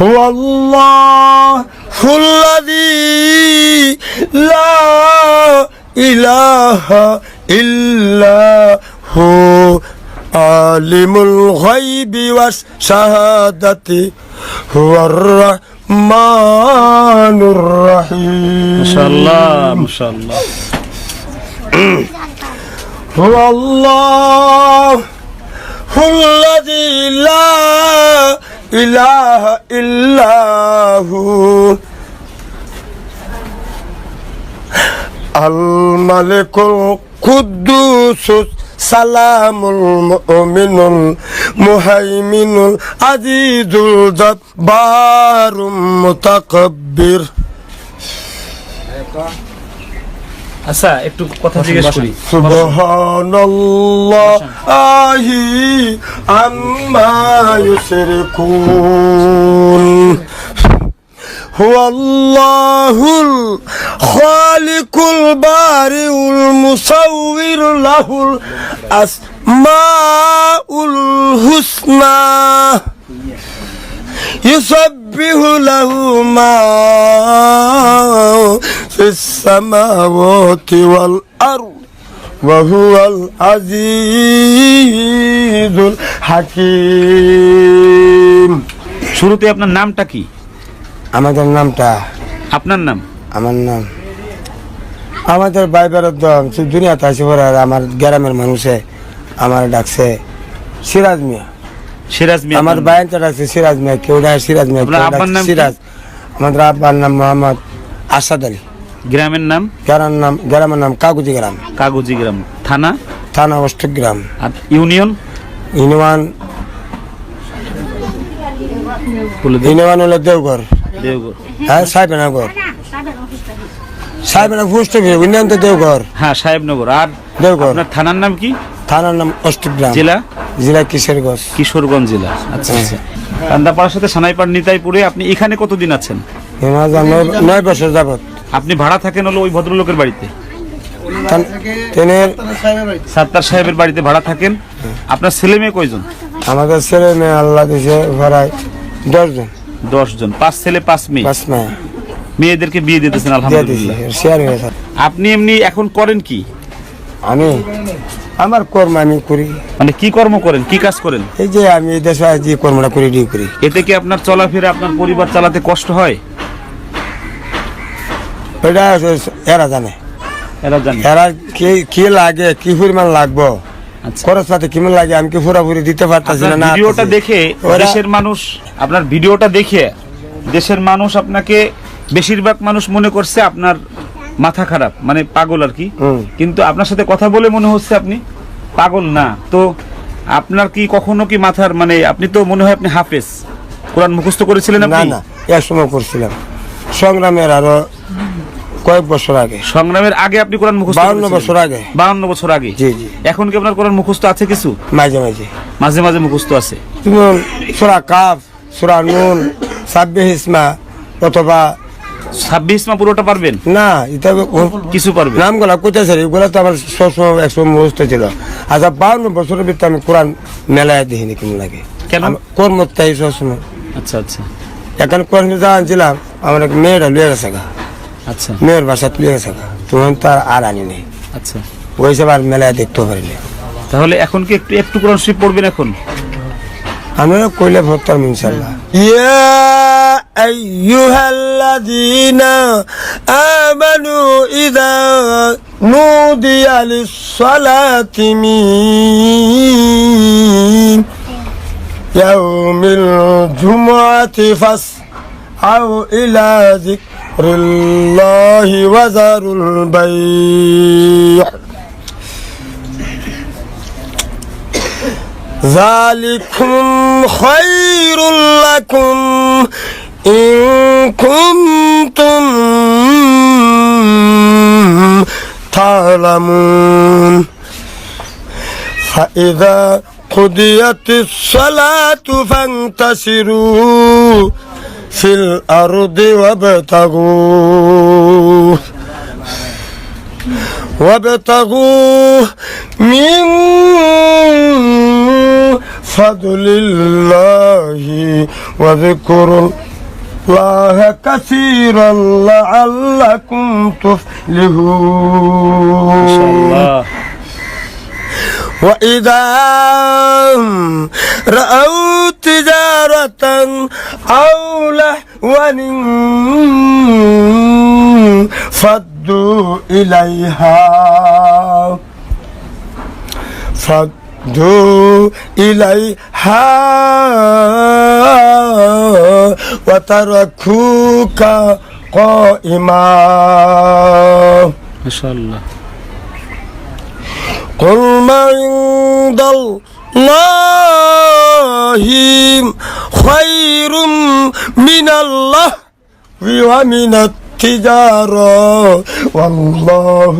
هو الله الذي لا إله إلا هو عالم الغيب والشهادة هو الرحمن الرحيم. ما شاء الله ما شاء الله. هو الله الذي لا إله إلا هو الملك القدوس سلام المؤمن المهيمن العزيز الجبار المتكبر আচ্ছা একটু কথা জিজ্ঞেস করি। সুবহানাল্লাহি আম্মা ইউশরিকুন। হুয়াল্লাহুল খালিকুল বারিউল মুসাউউর লাহুল আসমাউল হুসনা। ইউসাব্বিহু লাহু মা السماوات والأرض وهو العزيز الحكيم শুরুতে আপনার নামটা কি আমাদের নামটা আপনার নাম আমার নাম আমাদের বাইবের দম সে দুনিয়াতে আছে পরে আর আমার গ্রামের মানুষে আমার ডাকছে সিরাজ মিয়া সিরাজ মিয়া আমার আপনার নাম। বায়ানটা ডাকছে সিরাজ মিয়া কেউ ডাকে সিরাজ মিয়া আপনার কেউ আব্বার ডাকছে নাম কি? সিরাজ আমাদের আব্বার নাম মোহাম্মদ আসাদ আলী গ্রামের নাম? গ্রামের নাম গ্রামের নাম কাগুজি গ্রাম। কাগজি গ্রাম। থানা? থানা অষ্টগ্রাম আর ইউনিয়ন? দিন ইনওয়ান হলো দেওঘর। দেওঘর। হ্যাঁ Sahebnagar. Sahebnagar post office union তো দেওঘর। হ্যাঁ সাহেবনগর। আর দেওঘর। আপনার থানার নাম কি? থানার নাম অষ্টগ্রাম জেলা? জেলা কিশোরগঞ্জ। কিশোরগঞ্জ জেলা। আচ্ছা আচ্ছা। কান্দাপাড়ার সাথে সানাইপাড় নিতাইপুরে আপনি এখানে কতদিন আছেন? নয় বছর যাবত আপনি ভাড়া থাকেন হলো ওই ভদ্রলোকের বাড়িতে? ট্রেনের সাত্তার সাহেবের বাড়িতে ভাড়া থাকেন। আপনার ছেলে মেয়ে কয়জন? আমাদের ছেলে মেয়ে আল্লাহ দিছে ভাড়ায় দশজন। দশ জন পাঁচ ছেলে পাঁচ মেয়ে? পাঁচ মেয়ে। মেয়েদেরকে বিয়ে দিতেছেন আলহামদুলিল্লাহ। আপনি এমনি এখন করেন কি? আমি আমার কর্ম আমি করি। মানে কি কর্ম করেন? কি কাজ করেন? এই যে আমি দেশে যে কর্মটা করি করি এতে কি আপনার চলাফেরা আপনার পরিবার চালাতে কষ্ট হয়? এরা জানে। এরা জানে। এরা কি কি লাগে কি পরিমাণ লাগবো? আচ্ছা। কেমন লাগে আমি কি পুরোপুরি দিতে পারতাছি না আপনার ভিডিওটা দেখে দেশের মানুষ আপনার ভিডিওটা দেখে দেশের মানুষ আপনাকে বেশিরভাগ মানুষ মনে করছে আপনার মাথা খারাপ মানে পাগল আর কি। কিন্তু আপনার সাথে কথা বলে মনে হচ্ছে আপনি পাগল না। তো আপনার কি কখনো কি মাথার মানে আপনি তো মনে হয় আপনি হাফেজ। কোরআন মুখস্থ করেছিলেন না না এক সময় করছিলাম। সংগ্রামের আরও কয়েক বছর আগে। সংগ্রামের আগে আপনি কোরআন মুখস্থ 52 করেছিলেন? বছর আগে। 52 বছর আগে? জি, জি। এখন কি আপনার কোরআন মুখস্থ আছে কিছু? মাঝে মাঝে। মাঝে মাঝে মুখস্থ আছে। তুমি সুরা কাফ সুরা নুন সাব্বে ইসমা অথবা ছাব্বিশ মা পুরোটা পারবেন? না এটা কিছু নামগুলা কোথায় স্যার এগুলো তো আমার সবসময় একসময় মুহূর্ত ছিল। আচ্ছা বাউন্ন বছরের ভিতরে আমি কোরআন মেলায় দেখিনি কেমন লাগে। কেন? কর্মত্যাই সবসময়। আচ্ছা আচ্ছা। এখন কোরআন যা আনছিলাম আমার এক মেয়েরা লুয়ে গেছে গা। আচ্ছা। মেয়ের বাসা লুয়ে গেছে তখন তো আর- আর আনি নেই। আচ্ছা। ওই সব আর মেলায় দেখতে পারিনি তাহলে এখন কি একটু একটু কোরআন শরীফ পড়বেন এখন? আমি কইলে ভক্তার ইনশাল্লাহ ইয়া আইয়ুহাল্লাযীনা আমানু ইযা নুদিয়া লিস-সালাতি মিন ইয়াউমিল জুমআতি أو إلى ذكر الله وزر البيع. ذلكم خير لكم إن كنتم تعلمون. فإذا قضيت الصلاة فانتشروا. في الأرض وابتغوا وابتغوا من فضل الله وذكر الله كثيرا لعلكم تفلحون وإذا رأوا تجارة أو لهوا فضوا إليها. فضوا إليها. وتركوك قائما. ما شاء الله. قل ما عند الله خير من الله ومن التجارة والله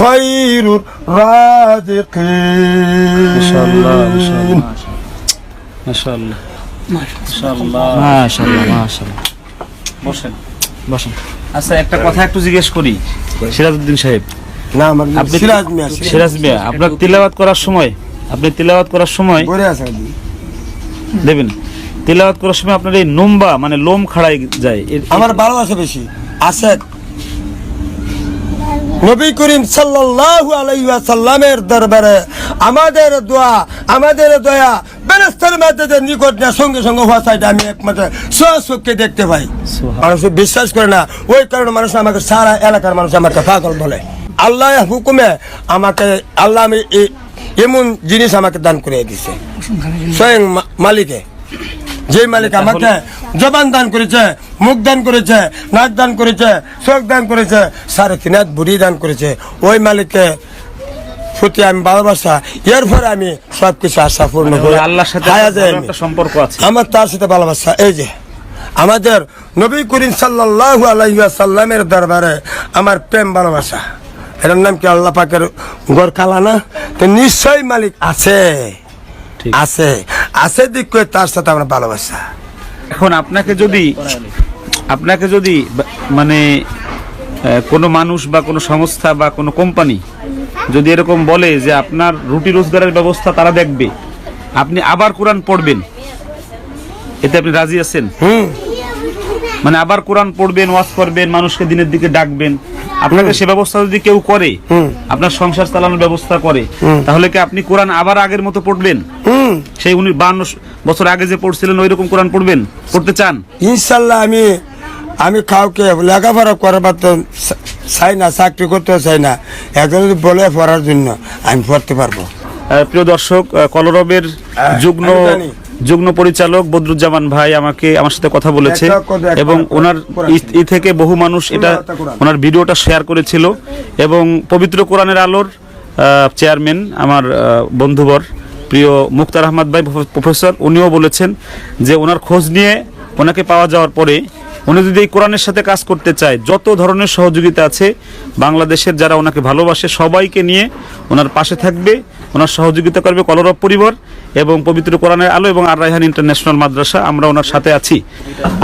خير الرازقين মাশাআল্লাহ মাশাআল্লাহ মাশাআল্লাহ মাশাআল্লাহ মাশাআল্লাহ বসেন বসেন আচ্ছা একটা কথা একটু জিজ্ঞেস করি সিরাজউদ্দিন সাহেব না আমার সিরাজ মিয়া সিরাজ মিয়া। আপনার তিলাওয়াত করার সময় আপনি তিলাওয়াত করার সময় পরে আছে দেবেন তিলাওয়াত করার সময় আপনার এই নোম্বা মানে লোম খাড়াই যায়। আমার ভালোবাসা বেশি। আছে। নবী করিম সাল্লাল্লাহু আলাইহি ওয়াসাল্লামের দরবারে আমাদের দোয়া আমাদের দয়া বেরেস্তার নিকট না সঙ্গে সঙ্গে হওয়া চাইটা আমি একমাত্র দেখতে পাই। মানুষ বিশ্বাস করে না ওই কারণে মানুষ আমাকে সারা এলাকার মানুষ আমাকে পাগল বলে। আল্লাহ হুকুমে আমাকে আল্লাহ আমি এমন জিনিস আমাকে দান করে দিছে। স্বয়ং মালিকে। যে মালিক আমাকে জবান দান করেছে মুখ দান করেছে নাক দান করেছে চোখ দান করেছে সাড়ে তিন হাত বুড়ি দান করেছে। ওই মালিককে প্রতি আমি ভালোবাসা এর পরে আমি সব কিছু আশা পূর্ণ মানে করি। আল্লাহর সাথে সম্পর্ক আছে। আমার তার সাথে ভালোবাসা। এই যে আমাদের নবী করিম সাল্লাল্লাহু আলাইহি সাল্লামের দরবারে আমার প্রেম ভালোবাসা। এটার নাম কি আল্লাহ পাকের গড় কালা না? তো নিশ্চয়ই মালিক আছে। আছে। আছে দিক করে তার সাথে আমরা ভালোবাসা। এখন আপনাকে যদি আপনাকে যদি মানে কোনো মানুষ বা কোনো সংস্থা বা কোনো কোম্পানি যদি এরকম বলে যে আপনার রুটি রোজগারের ব্যবস্থা তারা দেখবে আপনি আবার কোরআন পড়বেন এতে আপনি রাজি আছেন? হুম। মানে আবার কোরআন পড়বেন ওয়াজ করবেন মানুষকে দিনের দিকে ডাকবেন। আপনাকে সে ব্যবস্থা যদি কেউ করে। আপনার সংসার চালানোর ব্যবস্থা করে তাহলে কি আপনি কোরআন আবার আগের মতো পড়বেন? সেই উনি বান্ন বছর আগে যে পড়ছিলেন ওই রকম কোরআন পড়বেন? পড়তে চান? ইনশাল্লাহ আমি আমি কাউকে লেখাপড়া করাবার তো চাই না চাকরি করতেও চাই না। একজন যদি বলে পড়ার জন্য আমি পড়তে পারব। প্রিয় দর্শক কলরবের যুগ্ম আমি জানি। যুগ্ম পরিচালক বদরুজ্জামান ভাই আমাকে আমার সাথে কথা বলেছে এবং ওনার ই- ই থেকে বহু মানুষ এটা ওনার ভিডিওটা শেয়ার করেছিল এবং পবিত্র কোরআনের আলোর চেয়ারম্যান আমার বন্ধুবর প্রিয় মুক্তার আহমদ ভাই প্রফেসর উনিও বলেছেন যে ওনার খোঁজ নিয়ে ওনাকে পাওয়া যাওয়ার পরে উনি যদি এই কোরআনের সাথে কাজ করতে চায়, যত ধরনের সহযোগিতা আছে বাংলাদেশের যারা ওনাকে ভালোবাসে সবাইকে নিয়ে ওনার পাশে থাকবে, ওনার সহযোগিতা করবে কলরব পরিবার এবং পবিত্র কোরআনের আলো এবং আর রায়হান ইন্টারন্যাশনাল মাদ্রাসা, আমরা ওনার সাথে আছি।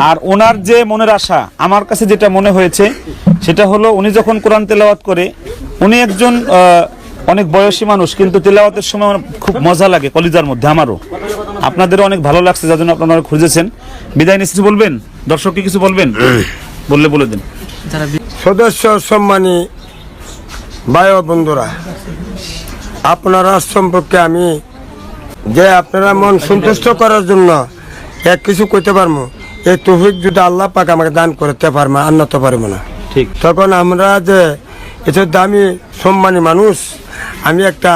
আর ওনার যে মনের আশা, আমার কাছে যেটা মনে হয়েছে, সেটা হলো উনি যখন কোরআন তেলাওয়াত করে, উনি একজন অনেক বয়সী মানুষ, কিন্তু তেলাওয়াতের সময় খুব মজা লাগে কলিজার মধ্যে, আমারও। আপনাদেরও অনেক ভালো লাগছে যার জন্য আপনারা খুঁজেছেন। বিদায় নিশ্চিত বলবেন? দর্শককে কিছু বলবেন? বললে বলে দিন। সদস্য সম্মানী ভাই ও বন্ধুরা আপনারা সম্পর্কে আমি যে আপনারা মন সন্তুষ্ট করার জন্য এক কিছু করতে পারব এই তৌফিক যদি আল্লাহ পাক আমাকে দান করতে পারব আর নতে পারব না। ঠিক। তখন আমরা যে এটা দামি সম্মানী মানুষ আমি একটা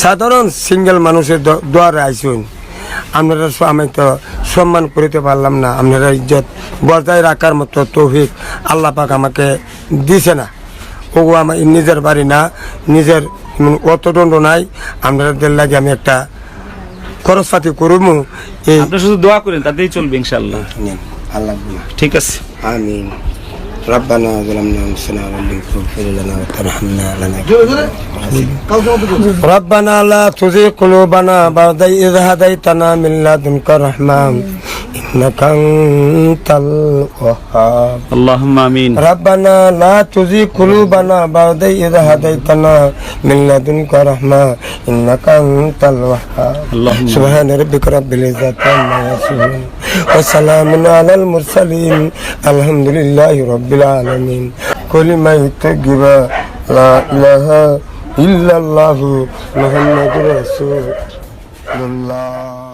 সাধারণ সিঙ্গেল মানুষের দোয়ারে আইসুন। আপনারা আমি তো সম্মান করিতে পারলাম না। আপনারা ইজ্জত বজায় রাখার মতো তৌফিক আল্লাহ পাক আমাকে দিছে না। ও আমার নিজের বাড়ি না নিজের অতদণ্ড নাই। আপনারা দের লাগে আমি একটা খরচপাতি করব আপনি শুধু দোয়া করেন তাতেই চলবে ইনশাল্লাহ আল্লাহ ঠিক আছে। আমি ربنا ظلمنا أنفسنا وإن لم تغفر لنا وترحمنا لنكونن ربنا لا تزغ قلوبنا بعد إذ هديتنا من لدنك رحمة إنك أنت الوهاب اللهم امين ربنا لا تزغ قلوبنا بعد إذ هديتنا من لدنك رحمة إنك أنت الوهاب اللهم سبحان ربك رب العزة عما يصفون وسلام على المرسلين. الحمد لله رب العالمين. كلمة طيبة لا إله إلا الله محمد رسول الله.